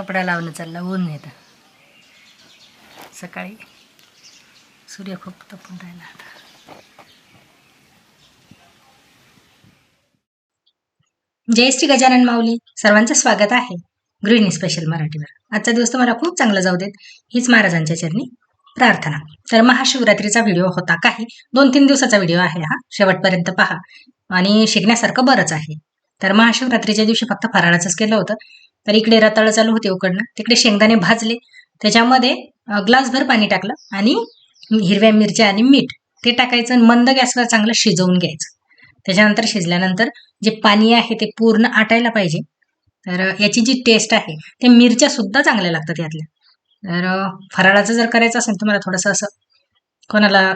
कपडा लावणं चालला ऊन येतं. सकाळी सूर्य खूप तपून राहिला आता. जय श्री गजानन माऊली सर्वांचं स्वागत आहे गृहिणी स्पेशल मराठीवर. आजचा दिवस तुम्हाला खूप चांगला जाऊ देत हीच महाराजांच्या चरणी प्रार्थना. तर महाशिवरात्रीचा व्हिडिओ होता काही दोन तीन दिवसाचा व्हिडिओ आहे हा शेवटपर्यंत पहा. आणि शिकण्यासारखं बरंच आहे. तर महाशिवरात्रीच्या दिवशी फक्त फराळाचंच केलं होतं. तर इकडे रताळं चालू होते उकडणं. तिकडे शेंगदाणे भाजले. त्याच्यामध्ये ग्लासभर पाणी टाकलं आणि हिरव्या मिरच्या आणि मीठ. ते टाकायचं आणि मंद गॅसवर चांगलं शिजवून घ्यायचं. त्याच्यानंतर शिजल्यानंतर जे पाणी आहे ते पूर्ण आटायला पाहिजे. तर याची जी टेस्ट आहे ते मिरच्या सुद्धा चांगल्या लागतात यातल्या. तर फराळाचं जर करायचं असेल तुम्हाला थोडंसं असं कोणाला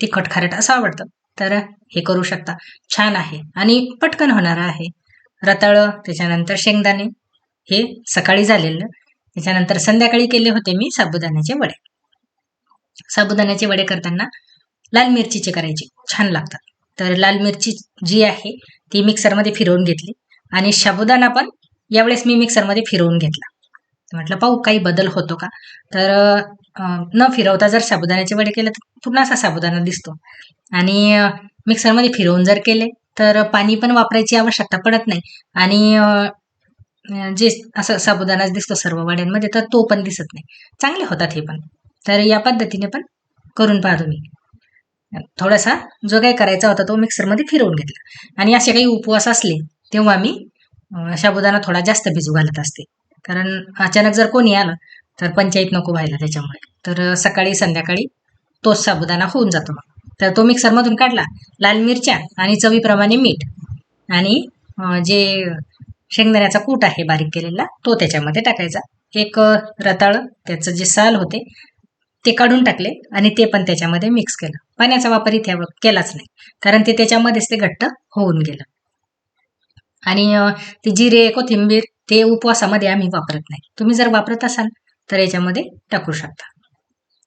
तिखट खारट असं आवडतं. तर हे करू शकता. छान आहे आणि पटकन होणारं आहे. रताळं त्याच्यानंतर शेंगदाणे. हे सकाळी झालेलं. त्याच्यानंतर संध्याकाळी केले होते मी साबुदाण्याचे वडे. साबुदाण्याचे वडे करताना लाल मिरचीचे करायचे. छान लागतात. तर लाल मिरची जी आहे ती मिक्सरमध्ये फिरवून घेतली. आणि साबुदाणा पण यावेळेस मी मिक्सरमध्ये फिरवून घेतला. म्हटलं पाहू काही बदल होतो का? तर न फिरवता जर साबुदाण्याचे वडे केले तर पूर्ण असा साबुदाणा दिसतो. आणि मिक्सरमध्ये फिरवून जर केले तर पाणी पण वापरायची आवश्यकता पडत नाही. आणि जे असं साबुदाणाच दिसतो सर्व वड्यांमध्ये तर तो पण दिसत नाही. चांगले होतात हे पण. तर या पद्धतीने पण करून पहा तुम्ही. थोडासा जो काही करायचा होता तो मिक्सरमध्ये फिरवून घेतला. आणि असे काही उपवास असले तेव्हा मी साबुदाणा थोडा जास्त भिजू घालत असते. कारण अचानक जर कोणी आलं तर पंचायत नको व्हायला त्याच्यामुळे. तर सकाळी संध्याकाळी तोच साबुदाणा होऊन जातो मग. तर तो मिक्सरमधून काढला लाल मिरच्या आणि चवीप्रमाणे मीठ आणि जे शेंगदाण्याचा कूट आहे बारीक केलेला तो त्याच्यामध्ये टाकायचा. एक रताळ रताळं त्याचं जे साल होते ते काढून टाकले आणि ते पण त्याच्यामध्ये मिक्स केलं. पाण्याचा वापर इथे केलाच नाही कारण ते त्याच्यामध्येच ते घट्ट होऊन गेलं. आणि ते जिरे कोथिंबीर ते उपवासामध्ये आम्ही वापरत नाही. तुम्ही जर वापरत असाल तर याच्यामध्ये टाकू शकता.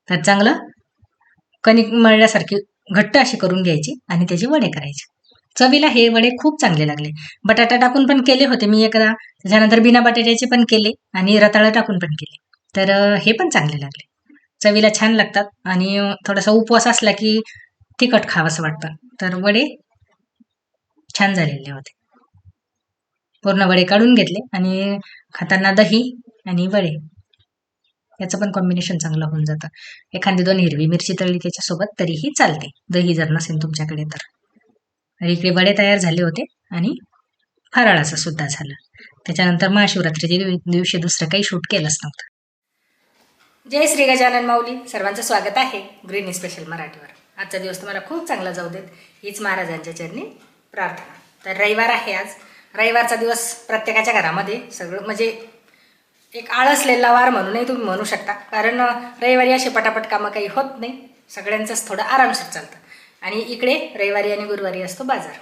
तर चांगलं कणिक मळल्यासारखी घट्ट अशी करून घ्यायची आणि त्याचे वडे करायचे. चवीला हे वडे खूप चांगले लागले. बटाटा टाकून पण केले होते मी एकदा. त्याच्यानंतर बिना बटाट्याचे पण केले आणि रताळं टाकून पण केले. तर हे पण चांगले लागले. चवीला छान लागतात आणि थोडासा उपवास असला की तिखट खावंसं वाटतं. तर वडे छान झालेले होते. पूर्ण वडे काढून घेतले आणि खाताना दही आणि वडे. याचं पण कॉम्बिनेशन चांगलं होऊन जातं. एखादी दोन हिरवी मिरची तळली त्याच्यासोबत तरीही चालते. दही जर नसेल तुमच्याकडे तर. तर इकडे वडे तयार झाले होते आणि फराळाचं सुद्धा झालं. त्याच्यानंतर महाशिवरात्रीच्या दिव- दिवशी दुसरं काही शूट केलंच नव्हतं. जय श्री गजानन माऊली. सर्वांचं स्वागत आहे ग्रीन स्पेशल मराठीवर. आजचा दिवस तुम्हाला खूप चांगला जाऊ देत. हीच महाराजांच्या चरणी प्रार्थना. तर रविवार आहे आज. रविवारचा दिवस प्रत्येकाच्या घरामध्ये सगळं म्हणजे एक आळसलेला वार म्हणूनही तुम्ही म्हणू शकता. कारण रविवारी असे पटापट कामं काही होत नाही. सगळ्यांचंच थोडं आरामशीर चालतं. आणि इकडे रविवारी आणि गुरुवारी असतो बाजार.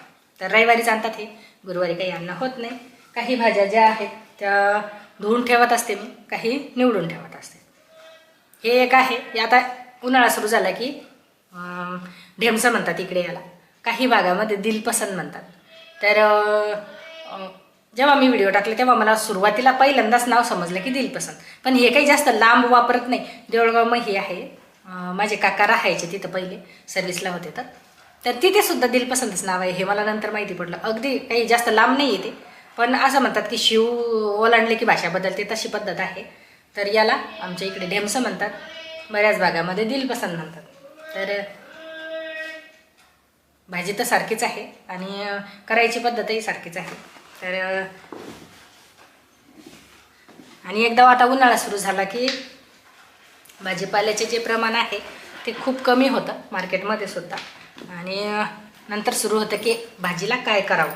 तर रविवारीच आणतात हे. गुरुवारी काही यांना होत नाही. काही भाज्या ज्या आहेत त्या धुवून ठेवत असते मी काही निवडून ठेवत असते. हे एक आहे. हे आता उन्हाळा सुरू झाला की ढेमसं म्हणतात इकडे याला. काही भागामध्ये दिलपसंद म्हणतात. तर जेव्हा मी व्हिडिओ टाकले तेव्हा मला सुरुवातीला पहिल्यांदाच नाव समजलं की दिलपसंद. पण हे काही जास्त लांब वापरत नाही. देवळगाव मग हे आहे. माझे काका राहायचे तिथं पहिले सर्व्हिसला होते तर. तर तिथे सुद्धा दिलपसंतच नाव आहे हे मला नंतर माहिती पडलं. अगदी काही जास्त लांब नाही येते पण असं म्हणतात की शिव ओलांडले की भाषा बदलते तशी पद्धत आहे. तर याला आमच्या इकडे ढेमसं म्हणतात. बऱ्याच भागामध्ये दिलपसंत म्हणतात. तर भाजी तर सारखीच आहे आणि करायची पद्धतही सारखीच आहे. तर आणि एकदा आता उन्हाळा सुरू झाला की भाजीपाल्याचे जे प्रमाण आहे ते खूप कमी होतं मार्केटमध्ये सुद्धा. आणि नंतर सुरू होतं की भाजीला काय करावं?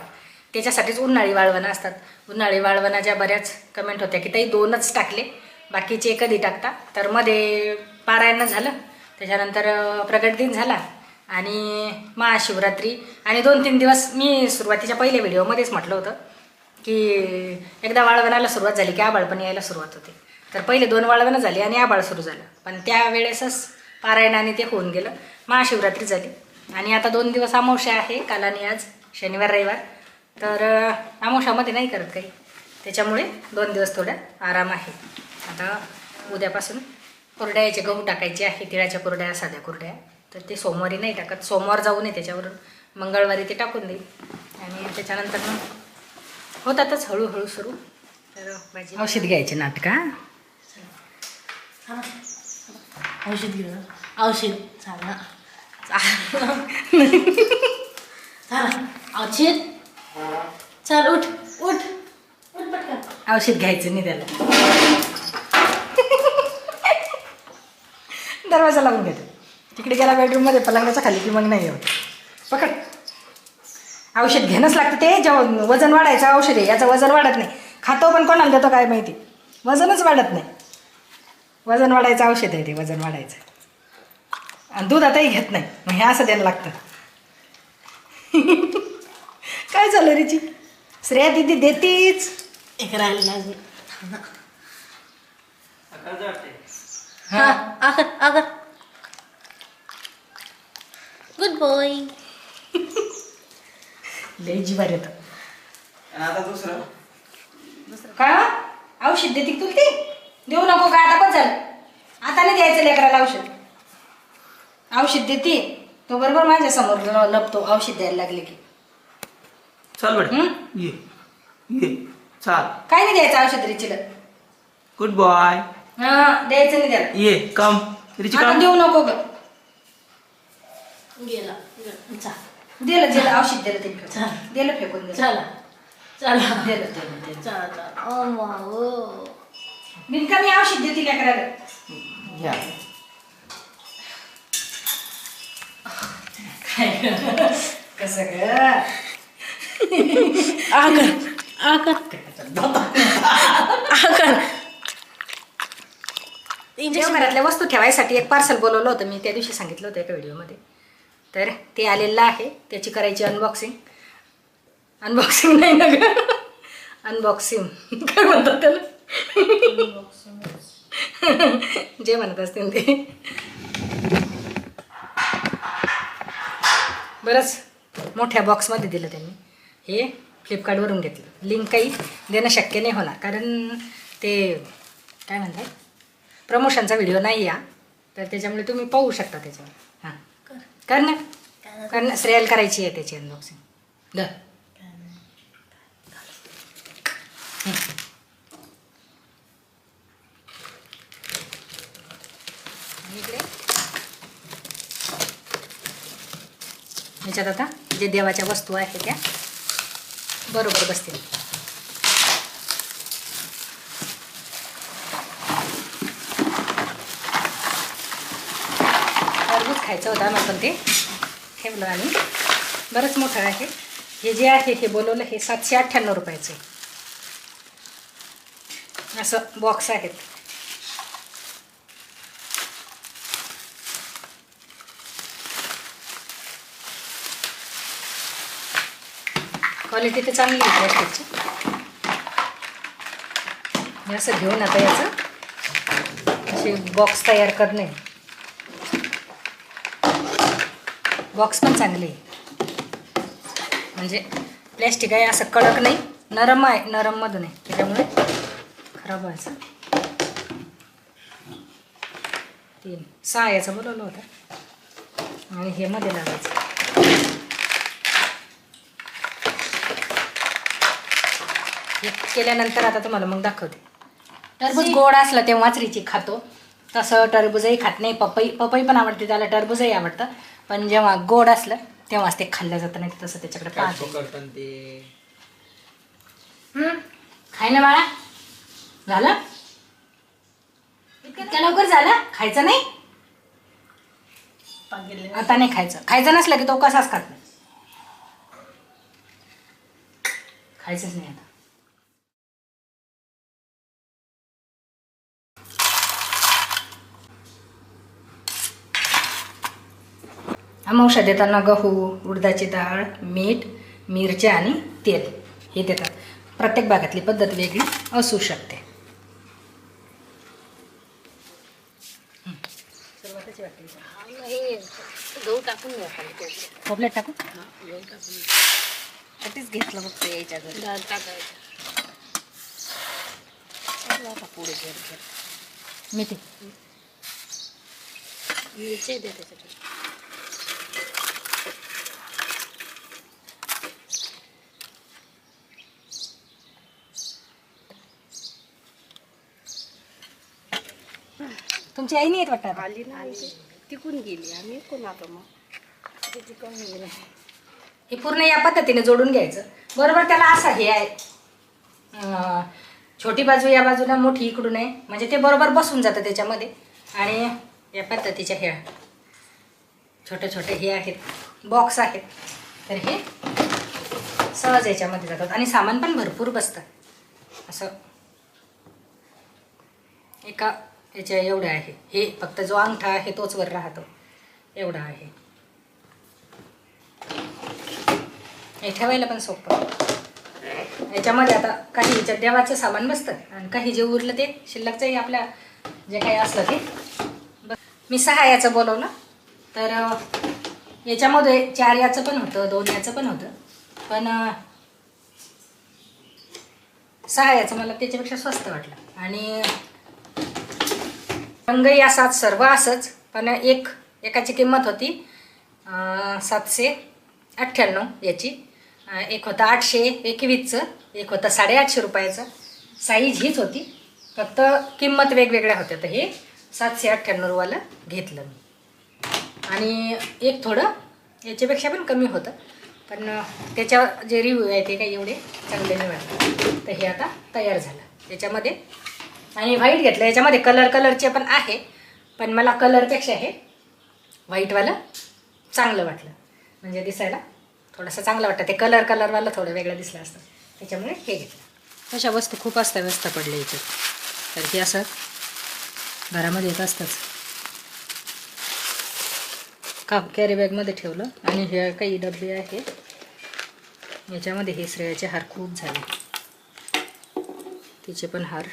त्याच्यासाठीच उन्हाळी वाळवणं असतात. उन्हाळी वाळवणाच्या बऱ्याच कमेंट होत्या की ताई दोनच टाकले बाकीचे कधी टाकता. तर मध्ये पारायण झालं त्याच्यानंतर प्रगट दिन झाला. आणि महाशिवरात्री आणि दोन तीन दिवस मी सुरुवातीच्या पहिल्या व्हिडिओमध्येच म्हटलं होतं की एकदा वाळवणाला सुरुवात झाली की आबाळपण यायला सुरुवात होते. तर पहिले दोन वाळवणं झाली आणि आबाळ सुरू झालं. पण त्यावेळेसच पारायणाने ते होऊन गेलं. महाशिवरात्री झाली. आणि आता दोन दिवस अमावस्या आहे. काल आणि आज शनिवार रविवार. तर अमावश्यामध्ये नाही करत काही. त्याच्यामुळे दोन दिवस थोडा आराम आहे. आता उद्यापासून कुरड्याचे गहू टाकायचे आहे. तिळाच्या कुरड्या साध्या कुरड्या. तर ते सोमवारी नाही टाकत. सोमवार जाऊ नये त्याच्यावर मंगळवारी ते टाकून देईल. आणि त्याच्यानंतर मग होतातच हळूहळू सुरू. तर भाजी औषध घ्यायचे नाटका औषध घेऊ औषध चाला चाला औषध? चल उठ. उठ. उठ पटकन. औषध घ्यायचं नाही त्याला. दरवाजा लावून घेतो. तिकडे गेला बेडरूममध्ये पलंगाच्या खाली की मग नाही येऊ पकड. औषध घेणंच लागतं ते. जेव्हा वजन वाढायचं औषध आहे याचं वजन वाढत नाही. खातो पण कोणाला देतो काय माहिती? वजनच वाढत नाही. वजन वाढायचं औषध आहे ते वजन वाढायचं. आणि दूध आताही घेत नाही. मग हे असं द्यायला लागतं. काय झालं रिची? श्रेया दिदी देतीच. एक राहिलं अजून. हा. गुड बॉय लय जिवार येतं आणि आता दुसरं? काय हो? औषध देते तुला ती देऊ नको काय आता पण झालं आता नाही द्यायचं लेकराला औषध औषध देते तो बरोबर माझ्यासमोर लपतो औषध द्यायला लागले की. चल बेटा? ये ये चाल. काय नाही द्यायचं औषध रिचीला? गुड बॉय हा द्यायचं नाही त्याला. ये कम. रिची आता कम. देऊ नको ग. गेला. चा दिलं दिलं औषध दिलं ते चल. दिलं फेकून दिलं. चला. चला. दिलं दिलं दिलं. चला चला. ओ. बिनकामी औषध देते लेकराला. या. कसं ग? आकर आकर. आकर. देवघरातल्या वस्तू ठेवायसाठी एक पार्सल बोलवलं होतं मी त्या दिवशी सांगितलं होतं एका व्हिडिओमध्ये तर ते आलेलं आहे त्याची करायची अनबॉक्सिंग अनबॉक्सिंग नाही ना ग? अनबॉक्सिंग काय म्हणतात त्याला? जे म्हणत असतील ते. बरंच मोठ्या बॉक्समध्ये दिलं त्यांनी. हे फ्लिपकार्टवरून घेतलं. लिंक काही देणं शक्य नाही होणार. कारण ते काय म्हणतात? प्रमोशनचा व्हिडिओ नाही या तर त्याच्यामुळे तुम्ही पाहू शकता त्याच्यावर. हां. कर. ना. कर. ना. श्रेयल करायची आहे त्याची अनबॉक्सिंग द इकडे याच्यात आता जे देवाच्या वस्तू आहेत त्या. बरोबर बसतील. टरबूज खायचं होतं आम्हाला पण ते. ठेवलं आणि बरंच मोठं आहे. हे जे आहे हे बोलवलं हे सातशे अठ्ठ्याण्णव रुपयाचं आहे. असं बॉक्स आहेत. क्वालिटी तर चांगली आहे प्लॅस्टिकची हे असं घेऊन आता याचं. असे बॉक्स तयार करणे. बॉक्स पण चांगले आहे. म्हणजे प्लॅस्टिक आहे असं कडक नाही नरम आहे नरममधून आहे. त्याच्यामुळे खराब व्हायचं तीन. सहा याचं बोलवलं होतं. आणि हे मध्ये लावायचं. केल्यानंतर आता तुम्हाला मग दाखवते. टरबूज गोड असलं तेव्हाच रिची खातो. तसं टरबूजही खात नाही. पपई पपई पण आवडते त्याला टरबूजही आवडतं. पण जेव्हा गोड असलं तेव्हाच ते खाल्लं जातं नाही तसं त्याच्याकडे पाहते. ते. हं? खाय ना बाळा. झालं? इतक्या लवकर झालं? खायचं नाही? आता नाही खायचं. खायचं नसलं की तो कसाच खात नाही. खायचंच नाही आता. अमावशा देताना गहू उडदाची डाळ मीठ मिरच्या आणि तेल हे देतात. प्रत्येक भागातली पद्धत वेगळी असू शकते. हे गहू टाकून द्या खाली टाकू? टाकून तेच घेतलं फक्त यायच्या घरी डाळ टाकायचं पुढे घेर घेर मी ते मिरची दे त्याच्यात. तुमची आई नाही येत वाटतं आता. आली ना तिकून गेली आम्ही कोण आलो मग? ती तिकडून गेली हे पूर्ण या पद्धतीने जोडून घ्यायचं. बरोबर त्याला असा हे आहे. अं, छोटी बाजू या बाजूला मोठी इकडून आहे. म्हणजे ते बरोबर बसून जातं त्याच्यामध्ये. आणि या पद्धतीच्या ह्या छोटे छोटे हे आहेत. बॉक्स आहेत. तर हे सहज याच्यामध्ये जातात. आणि सामान पण भरपूर बसतं. असं. एका त्याच्या एवढं आहे. हे फक्त जो अंगठा आहे तोच वर राहतो. एवढा आहे. हे ठेवायला पण सोपं. याच्यामध्ये आता काही याच्यात देवाचं सामान बसतं आणि काही जे उरलं ते शिल्लकचंही आपल्या जे काही असलं ते. मी सहा याचं बोलवलं. तर याच्यामध्ये चार याचं पण होतं दोन याचं पण होतं. पण सहा याचं मला त्याच्यापेक्षा स्वस्त वाटलं. आणि रंगही असाच सर्व असंच पण एक एकाची किंमत होती सातशे अठ्ठ्याण्णव याची. एक होतं आठशे एकवीसचं एक होतं साडेआठशे रुपयाचं. साईज हीच होती फक्त किंमत वेगवेगळ्या होत्या. तर हे सातशे अठ्ठ्याण्णववालं घेतलं मी. आणि एक थोडं याच्यापेक्षा पण कमी होतं पण त्याच्या जे रिव्ह्यू आहे ते काही एवढे चांगले नाही वाटले. तर हे आता तयार झालं. त्याच्यामध्ये आणि व्हाईट घेतलं याच्यामध्ये कलर कलरचे पण आहे पण मला कलरपेक्षा हे व्हाईटवालं चांगलं वाटलं. म्हणजे दिसायला थोडंसं चांगलं वाटतं. ते कलर कलरवालं थोडं वेगळं दिसलं असतं. त्याच्यामुळे हे घेतलं. अशा वस्तू खूप असतात व्यस्त पडल्या इथे. तर हे असं घरामध्ये येत असतंच. का कॅरी बॅगमध्ये ठेवलं. आणि हे काही डबे आहे. याच्यामध्ये हे श्रेयाचे हार खूप झाले. तिचे पण हार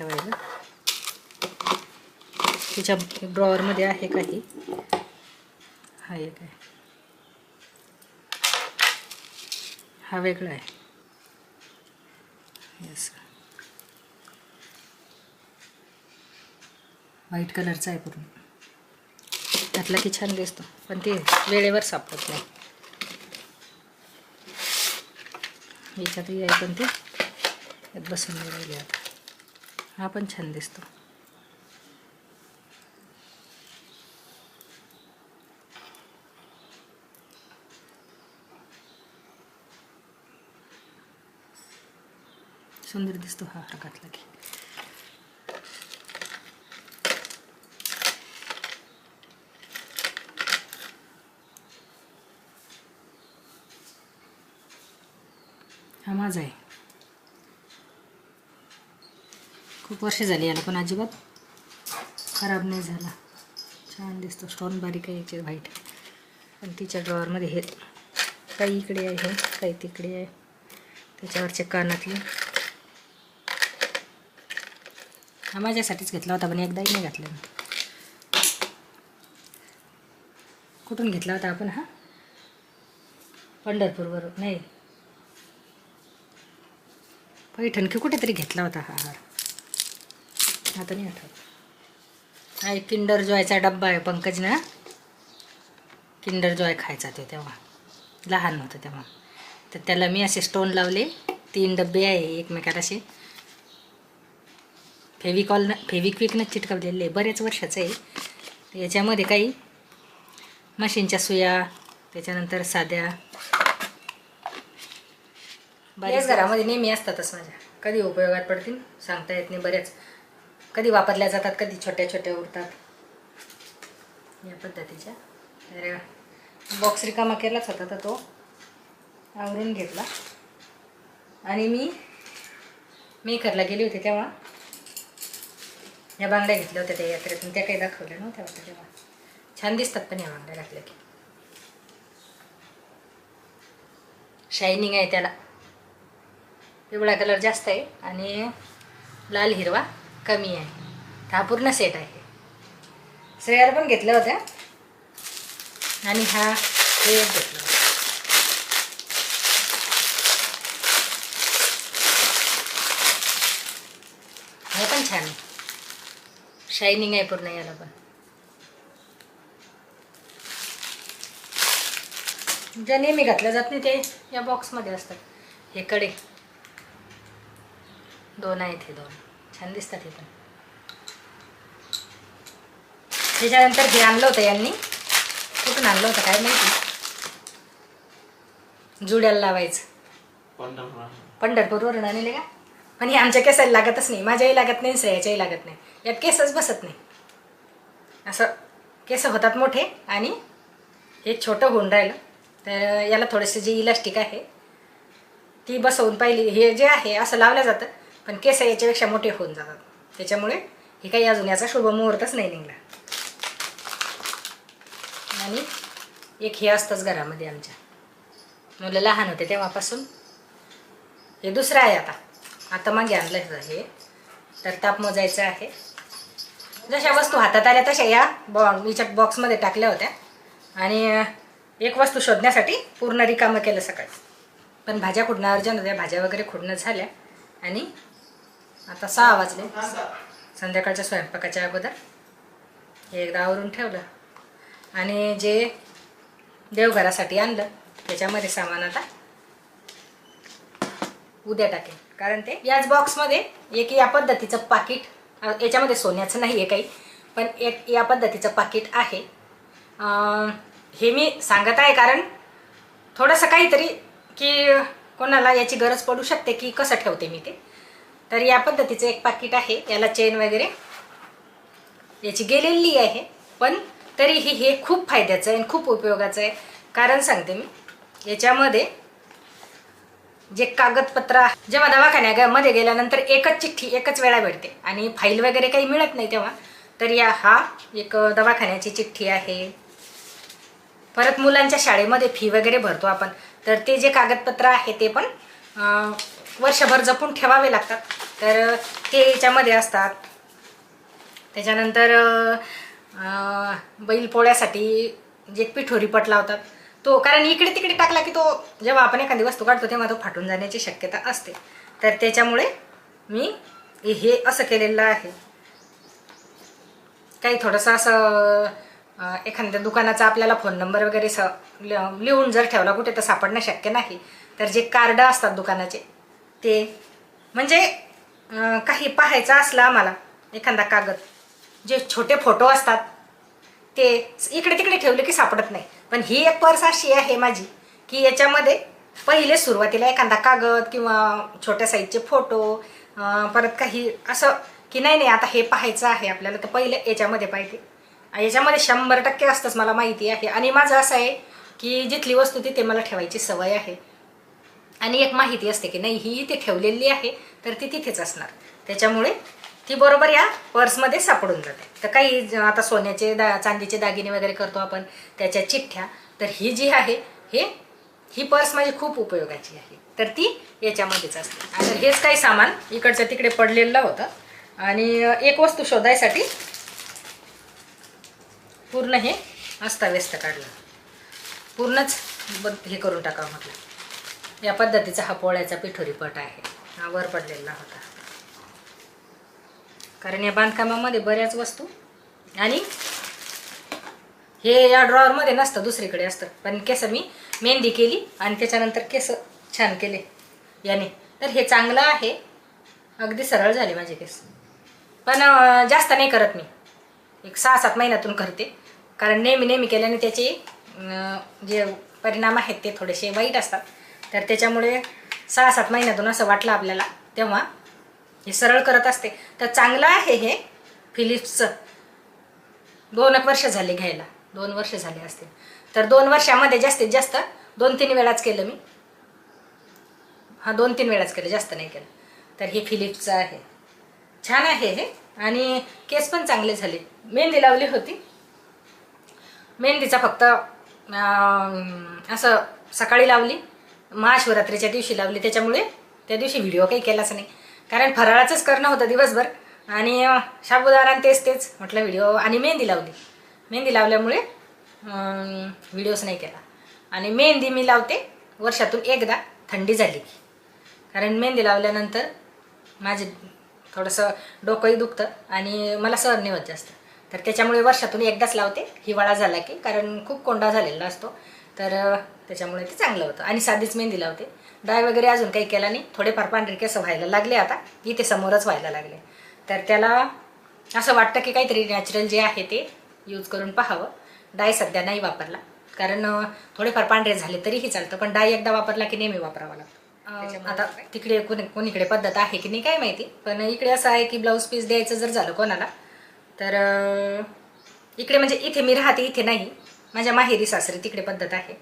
ठेवायला. तिच्या ड्रॉवरमध्ये आहे काही. हा एक आहे. हा वेगळा आहे. व्हाईट कलरचा आहे पूर्ण. त्यातला की छान दिसतो. पण ते वेळेवर सापडत नाही. याच्यातही आहे पण ते. बसून नाही आता. हा पण छान दिसतो. सुंदर दिसतो हा हार घातला की हा माझा आहे. वर्ष झाली याला पण अजिबात खराब नाही झाला. छान दिसतो स्टोन बारीक आहे याचे व्हाईट पण तिच्या ड्रॉवरमध्ये हे काही इकडे आहे काही तिकडे आहे. त्याच्यावरचे कानातले. हा माझ्यासाठीच घेतला होता पण एकदाही नाही घातला. कुठून घेतला होता आपण हा? पंढरपूरवर नाही. पैठण की कुठेतरी घेतला होता हा हार आता नाही आठवत हा एक किंडर जॉयचा डब्बा आहे पंकज ना? किंडर जॉय खायचा ते तेव्हा. लहान होतं तेव्हा. तर त्याला मी असे स्टोन लावले. तीन डब्बे आहे एकमेकात असे. फेविकॉलनं फेविक्विकनं चिटकवलेले बरेच वर्षाचं आहे. याच्यामध्ये काही मशीनच्या सुया त्याच्यानंतर साध्या. बऱ्याच घरामध्ये नेहमी असतातच माझ्या. कधी उपयोगात पडतील सांगता येत नाही. बऱ्याच कधी वापरल्या जातात कधी छोट्या छोट्या उरतात. या पद्धतीच्या. तर बॉक्स रिकामा केलाच होता तर तो आवरून घेतला. आणि मी मेकरला गेली होती तेव्हा. या बांगड्या घेतल्या होत्या त्या यात्रेतून. त्या काही दाखवल्या नव्हत्या होत्या तेव्हा. छान दिसतात पण या बांगड्या घातल्या की. शायनिंग आहे त्याला. पिवळा कलर जास्त आहे. आणि लाल हिरवा. कमी आहे. हा पूर्ण सेट आहे. श्रेयाला पण घेतल्या होत्या. आणि हा हे घेतला होता. हे पण छान आहे. शायनिंग आहे पूर्ण याला पण. ज्या नेहमी घातल्या जात नाही ते या बॉक्समध्ये असतात. हे कडे. दोन आहेत हे दोन. छान दिसतात हे पण. त्याच्यानंतर हे आणलं होतं यांनी. कुठून आणलं होतं काय माहिती? जुड्याला लावायचं. पंढरपूरवरून आणले का? पण हे आमच्या केसाला लागतच नाही. माझ्याही लागत नाही श्रेयाच्याही लागत नाही. यात केसच बसत नाही. असं केस होतात मोठे आणि हे छोटं होऊन राहिलं. तर याला थोडेसे जे इलास्टिक आहे ती बसवून पाहिली. हे जे आहे असं लावलं जातं. पण केस याच्यापेक्षा मोठे होऊन जातात. त्याच्यामुळे हे काही अजून याचा शुभ मुहूर्तच नाही निघला आणि एक हे असतंच घरामध्ये आमच्या. मुलं लहान होते तेव्हापासून. हे दुसरं आहे आता. आता मागे आणलं हे. तर ताप मोजायचं आहे. जशा वस्तू हातात आल्या तशा या बॉ विच्या बॉक्समध्ये टाकल्या होत्या. आणि एक वस्तू शोधण्यासाठी पूर्ण रिकामं केलं सकाळी. पण भाज्या खुडणं अर्जन होत्या. भाज्या वगैरे खुडणं झाल्या. आणि आता सहा वाजले. संध्याकाळच्या स्वयंपाकाच्या अगोदर. हे एकदा आवरून ठेवलं. आणि जे देवघरासाठी आणलं त्याच्यामध्ये सामान आता उद्या टाकेल कारण ते याच बॉक्समध्ये एक या पद्धतीचं पाकिट याच्यामध्ये सोन्याचं नाही आहे काही पण एक या पद्धतीचं पाकिट आहे. हे मी सांगत आहे कारण थोडंसं काहीतरी की कोणाला याची गरज पडू शकते की कसं ठेवते मी ते. तर या पद्धतीचं एक पाकिट आहे याला चेन वगैरे. याची गेलेली आहे पण तरीही हे खूप फायद्याचं आहे आणि खूप उपयोगाचं आहे. कारण सांगते मी याच्यामध्ये जे कागदपत्र जेव्हा दवाखान्यामध्ये गेल्यानंतर एकच चिठ्ठी एकच वेळा भेटते आणि फाईल वगैरे काही मिळत नाही तेव्हा तर या हा एक दवाखान्याची चिठ्ठी आहे. परत मुलांच्या शाळेमध्ये फी वगैरे भरतो आपण तर ते जे कागदपत्र आहे ते पण वर्षभर जपून ठेवावे लागतात. तर ते याच्यामध्ये असतात. त्याच्यानंतर बैलपोळ्यासाठी जे पिठोरी पट लावतात तो कारण इकडे तिकडे टाकला की तो जेव्हा आपण एखादी वस्तू काढतो तेव्हा तो फाटून जाण्याची शक्यता असते. तर त्याच्यामुळे मी हे असं केलेलं आहे. काही थोडंसं असं एखाद्या दुकानाचा आपल्याला फोन नंबर वगैरे स लिहून जर ठेवला कुठे तर सापडणं शक्य नाही. तर जे कार्ड असतात दुकानाचे ते म्हणजे काही पाहायचं असलं आम्हाला एखादा कागद. जे छोटे फोटो असतात ते इकडे तिकडे ठेवले की सापडत नाही. पण ही एक पर्स अशी आहे माझी की याच्यामध्ये पहिले सुरुवातीला एखादा कागद किंवा छोट्या साईजचे फोटो परत काही असं की नाही नाही आता हे पाहायचं आहे आपल्याला तर पहिले याच्यामध्ये पाहिजे. याच्यामध्ये शंभर टक्के असतंच मला माहिती आहे. आणि माझं असं आहे की जिथली वस्तू तिथे मला ठेवायची सवय आहे. आणि एक माहिती असते की नाही ही इथे ठेवलेली आहे तर ती तिथेच असणार. त्याच्यामुळे ती बरोबर या पर्समध्ये सापडून जाते. तर काही आता सोन्याचे दा चांदीचे दागिने वगैरे करतो आपण त्याच्या चिठ्ठ्या तर ही जी आहे हे ही पर्स माझी खूप उपयोगाची आहे. तर ती याच्यामध्येच असते. आणि हेच काही सामान इकडच्या तिकडे पडलेलं होतं. आणि एक वस्तू शोधायसाठी पूर्ण हे अस्ताव्यस्त काढलं. पूर्णच ब हे करून टाकावं म्हटलं. या पद्धतीचा हा पोळ्याचा पिठोरी पट आहे. हा वर पडलेला होता. कारण या बांधकामामध्ये बऱ्याच वस्तू आणि हे या ड्रॉवरमध्ये नसतं दुसरीकडे असतं. पण केस मी मेहंदी केली आणि त्याच्यानंतर केस छान केले याने. तर हे चांगलं आहे. अगदी सरळ झाले माझे केस. पण जास्त नाही करत मी. एक सहा सात महिन्यातून करते. कारण नेहमी नेहमी केल्याने त्याचे जे परिणाम आहेत ते थोडेसे वाईट असतात. तर त्याच्यामुळे सहा सात महिन्यातून असं वाटलं आपल्याला तेव्हा हे सरळ करत असते. तर चांगलं आहे हे फिलिप्सचं. दोन एक वर्ष झाले घ्यायला. दोन वर्ष झाले असतील. तर दोन वर्षामध्ये जास्तीत जास्त दोन तीन वेळाच केलं मी. हां दोन तीन वेळाच केलं जास्त नाही केलं. तर हे फिलिप्सचं आहे. छान आहे हे. आणि केस पण चांगले झाले. मेहंदी लावली होती. मेहंदीचा फक्त असं सकाळी लावली. महाशिवरात्रीच्या दिवशी लावली त्याच्यामुळे त्या दिवशी व्हिडिओ काही केलाच नाही. कारण फराळाचंच करणं होतं दिवसभर. आणि अं, तेच तेच म्हटलं व्हिडिओ आणि मेहंदी लावली. मेहंदी लावल्यामुळे व्हिडिओच नाही केला. आणि मेहंदी मी लावते वर्षातून एकदा थंडी झाली की. कारण मेहंदी लावल्यानंतर माझे थोडंसं डोकंही दुखतं आणि मला सहन नाही होत जास्त. तर त्याच्यामुळे वर्षातून एकदाच लावते. हिवाळा झाला की कारण खूप कोंडा झालेला असतो. तर त्याच्यामुळे ते चांगलं होतं. आणि साधीच मेहंदी लावते. डाय वगैरे अजून काही केला नाही. थोडेफार पांढरे केस व्हायला लागले आता. इथे समोरच व्हायला लागले. तर त्याला असं वाटतं की काहीतरी नॅचरल जे आहे ते यूज करून पाहावं. डाय सध्या नाही वापरला. कारण थोडेफार पांढरे झाले तरीही चालतं. पण डाय एकदा वापरला की नेहमी वापरावा लागतो. आता तिकडे कोणी कोणीकडे पद्धत आहे की नाही काय माहिती. पण इकडे असं आहे की ब्लाऊज पीस द्यायचं जर झालं कोणाला तर इकडे म्हणजे इथे मी राहते इथे नाही. माझ्या माहेरी सासरी तिकडे पद्धत आहे.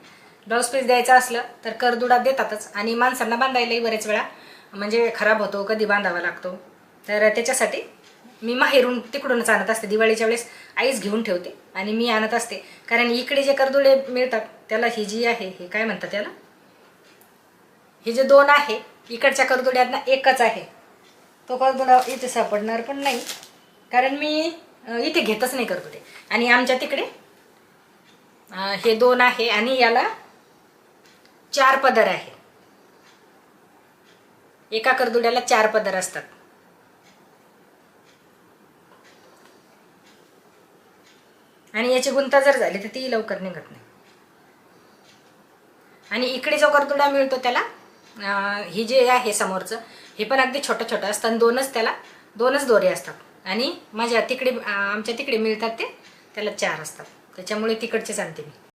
ब्लाऊज पीस द्यायचं असलं तर करदुडा देतातच. आणि माणसांना बांधायलाही बरेच वेळा म्हणजे खराब होतो कधी बांधावा लागतो. तर त्याच्यासाठी मी माहेरून तिकडूनच आणत असते. दिवाळीच्या वेळेस आईच घेऊन ठेवते आणि मी आणत असते. कारण इकडे जे करदुडे मिळतात त्याला ही जी आहे हे काय म्हणतात त्याला? हे जे दोन आहे इकडच्या करदुड्यांना एकच आहे. तो करदुडा इथे सापडणार पण नाही. कारण मी इथे घेतच नाही करदुडे आणि आमच्या तिकडे हे दोन आहे आणि याला चार पदर आहे. एका करदुड्याला चार पदर असतात. आणि याची गुंता जर झाली तर ती लवकर निघत नाही. आणि इकडे जो करदुडा मिळतो त्याला ही हे जे आहे समोरचं हे पण अगदी छोटं छोटं असतं आणि दोनच त्याला दोनच दोरे असतात. आणि माझ्या तिकडे आमच्या तिकडे मिळतात ते त्याला चार असतात. त्याच्यामुळे तिकडचेच आणते मी.